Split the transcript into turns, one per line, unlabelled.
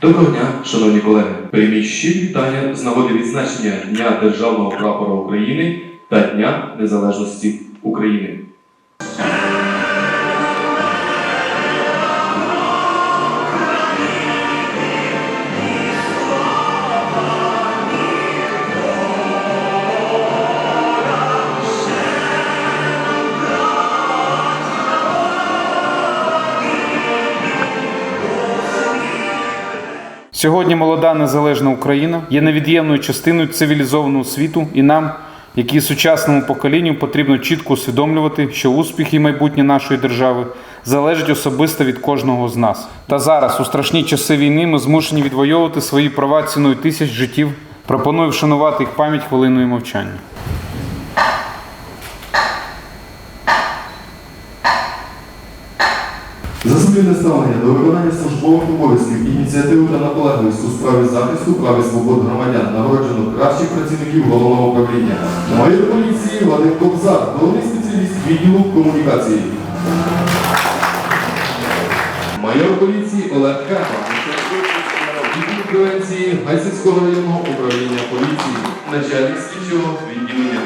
Доброго дня, шановні колеги. Прийміть щирі вітання з нагоди відзначення Дня Державного прапора України та Дня Незалежності України.
Сьогодні молода незалежна Україна є невід'ємною частиною цивілізованого світу, і нам, як і сучасному поколінню, потрібно чітко усвідомлювати, що успіх і майбутнє нашої держави залежить особисто від кожного з нас. Та зараз, у страшні часи війни, ми змушені відвоювати свої права ціною тисяч життів. Пропоную вшанувати їх пам'ять хвилиною мовчання.
За ставлення до виконання службових обов'язків, ініціативу та наполегливість у справі захисту прав і свобод громадян нагороджено кращих працівників головного управління. Майор поліції Вадим Кобзар, головний спеціаліст відділу комунікації. Майор поліції Олег Капа, відділ превенції Гайсинського районного управління поліції, начальник слідчого відділення.